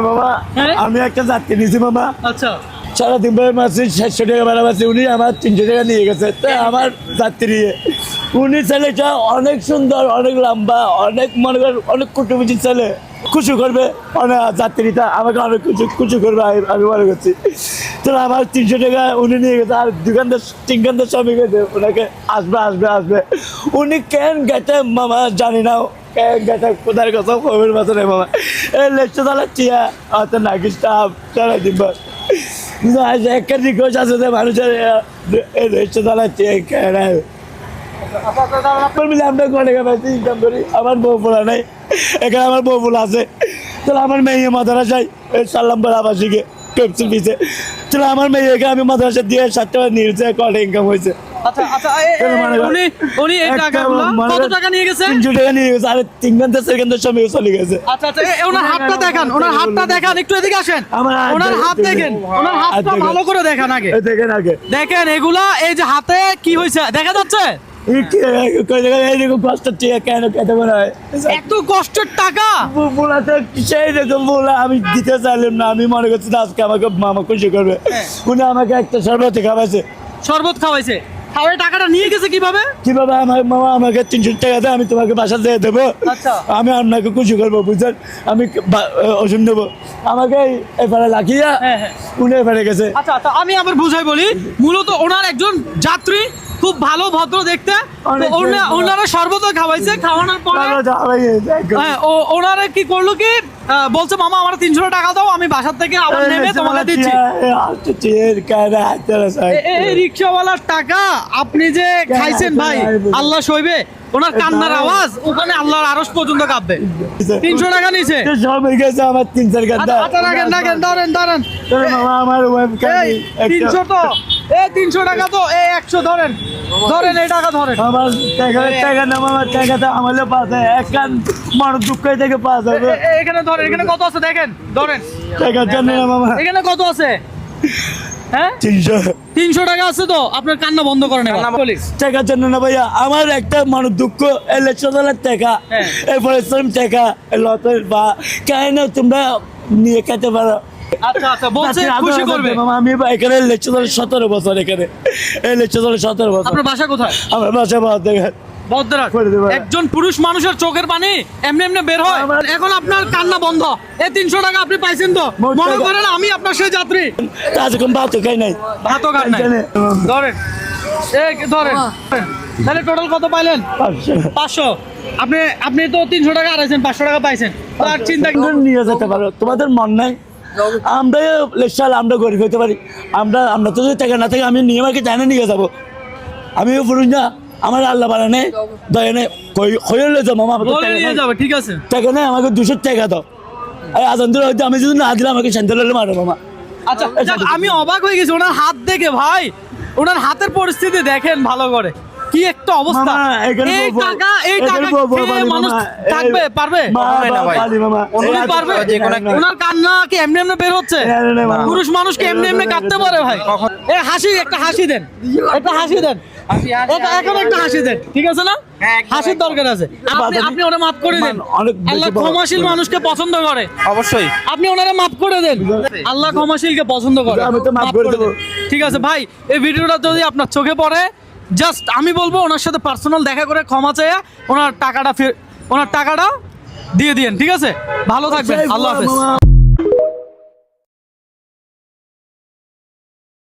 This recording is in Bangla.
বাবা হ্যাঁ? আমি একটা যাত্রী নিয়েছি মামা। আচ্ছা। সারাদিন ভাবে মাসে সাতশো টাকা ভাড়া মাসে উনি আমার তিনশো টাকা নিয়ে গেছে। তাই আমার যাত্রী উনি ছেলেটা অনেক সুন্দর অনেক লম্বা অনেক মনে কর অনেক কুটুমিটি ছেলে। খুশি করবে? অনেক যাত্রীটা আমাকে অনেক কিছু খুশি করবে আমি- মনে করছি। তো আমার তিনশো টাকা উনি নিয়ে গেছে আর দোকানদার তিনখানদার স্বামী গেছে ওনাকে আসবে আসবে আসবে। উনি কেন গেছে মামা জানি না। কেন কথা খবর মাথা নেই মামা এই লেচটা চালাচ্ছি হয়তো নাকি স্টাফ চালাই দিব একটা রিকোয়েস্ট আছে যে মানুষের এই রেস্টে চালাচ্ছি আমরা করে ইনকাম করি। আমার বউ পোলা নেই। এখানে আমার বউ পোলা আছে। তাহলে আমার মেয়ে মাদ্রাসায়, এই সাল্লাম বলে আবাসিকে। পেপসির পিছে। তাহলে আমার মেয়েকে আমি মাদ্রাসা দিয়ে সাত টাকা নিয়েছে কটা ইনকাম হয়েছে। আচ্ছা আচ্ছা মনে মনে নিয়ে চলে এই দেখেন আগে। দেখেন এগুলা এই যে হাতে কি হয়েছে দেখা যাচ্ছে? এত কষ্টের টাকা? বোলা সেই রকম বলা আমি দিতে চাইলাম না আমি মনে করছি না আজকে আমাকে মামা খুশি করবে। হ্যাঁ। উনি আমাকে একটা শরবত খাওয়াছে শরবত খাওয়াইছে। খাওয়াই টাকাটা নিয়ে গেছে কীভাবে? কীভাবে আমার মামা আমাকে তিনশো টাকা দেয় আমি তোমাকে বাসা দিয়ে দেবো। আচ্ছা। আমি আপনাকে খুশি করব বুঝলেন আমি ওষুধ দেবো আমাকে এবারে লাখিয়া হ্যাঁ, হ্যাঁ। উনি এবারে গেছে। আচ্ছা আচ্ছা আমি আবার বুঝাই বলি মূলত ওনার একজন যাত্রী খুব ভালো ভদ্র দেখতে। ওনারা শরবত খাওয়াইছে খাওয়ানোর পরে। হ্যাঁ ওনারা কি করল কি বলছে মামা আমার তিনশো টাকা দাও আমি বাসার থেকে আবার নেমে তোমাকে দিচ্ছি। রিক্সাওয়ালার টাকা আপনি যে খাইছেন ভাই আল্লাহ সইবে। ওনার কান্নার আওয়াজ ওখানে আল্লাহর আরস পর্যন্ত কাঁপবে। তিনশো টাকা নিছে সব গেছে আমার তিন চার আচ্ছা আমার এই তিনশো তো। এই তিনশো টাকা তো এই একশো ধরেন। ধরেন এই টাকা ধরেন। আমার টাকা টাকা না টাকাটা আমাদের পাশে এক কান মানুষ দুঃখ থেকে এখানে ধরেন এখানে কত আছে দেখেন? ধরেন। টাকার জন্য এখানে কত আছে? হ্যাঁ? তিনশো। তিনশো টাকা আছে তো আপনার কান্না বন্ধ করেন। টাকার জন্য না ভাইয়া। আমার একটা মানুষ দুঃখ ইলেকশনের টাকা। হ্যাঁ। এরপরে শ্রম টাকা লতের বা। কেন তোমরা নিয়ে খেতে পারো? আচ্ছা আচ্ছা বলছে আচ্ছা, খুশি করবে। করবে আমি এখানে ইলেকশনের সতেরো বছর এখানে। ইলেকশনের সতেরো বছর। আপনার বাসা কোথায়? আমার বাসা। একজন পুরুষ মানুষের চোখের পানি এমনি এমনি বের হয়। এখন আপনার কান্না বন্ধ। এই তিনশো টাকা আপনি পাইছেন তো? মনে করেন আমি আপনার সেই যাত্রী। খাই নাই। ভাতও খান নাই। ধরেন। এই ধরেন? তাহলে টোটাল কত পাইলেন? পাঁচশো। পাঁচশো। আপনি আপনি তো তিনশো টাকা আড়াইছেন পাঁচশো টাকা পাইছেন। আর চিন্তা নিয়ে যেতে পারো। তোমাদের মন নাই? আমরা লেসাল আমরা গরিব হতে পারি। আমরা আমরা তো যদি টাকা না থাকে আমি নিয়ে আমাকে জানে নিয়ে যাব। আমিও পুরুষ না আমার আল্লাহ বাড়া নেই দয়া নেই। হয়ে যাব মামা আমার ঠিক আছে। টাকা নেই আমাকে দুশো টাকা দাও। এই আজান দিলে হয়তো আমি যদি না দিলে আমাকে শান্তি হলে মারো মামা। আচ্ছা আমি অবাক হয়ে গেছি ওনার হাত দেখে ভাই ওনার হাতের পরিস্থিতি দেখেন ভালো করে। কি একটা অবস্থা? এই টাকা এই টাকা মানুষ থাকবে? পারবে? না ভাই। উনি পারবে? যে কোনো একটা- ওনার কান্না কি এমনি এমনি বের হচ্ছে। পুরুষ মানুষ কি এমনি এমনি কাঁদতে পারে ভাই? এ হাসি একটা হাসি দেন। একটা হাসি দেন। এখন একটা হাসি। দেন ঠিক আছে না? হ্যাঁ, হাসির দরকার আছে। আপনি আপনি ওরা মাফ করে দেন। অনেক আল্লাহ ক্ষমাশীল মানুষকে পছন্দ করে। অবশ্যই। আপনি ওনারা মাফ করে দেন। আল্লাহ ক্ষমাশীলকে পছন্দ করে। মাফ মাফ করে করে ঠিক আছে ভাই এই ভিডিওটা যদি আপনার চোখে পড়ে জাস্ট আমি বলব ওনার সাথে পার্সোনাল দেখা করে ক্ষমা চেয়ে ওনার টাকাটা ফের ওনার টাকাটা দিয়ে দিন ঠিক আছে? ভালো থাকবেন আল্লাহ হাফেজ।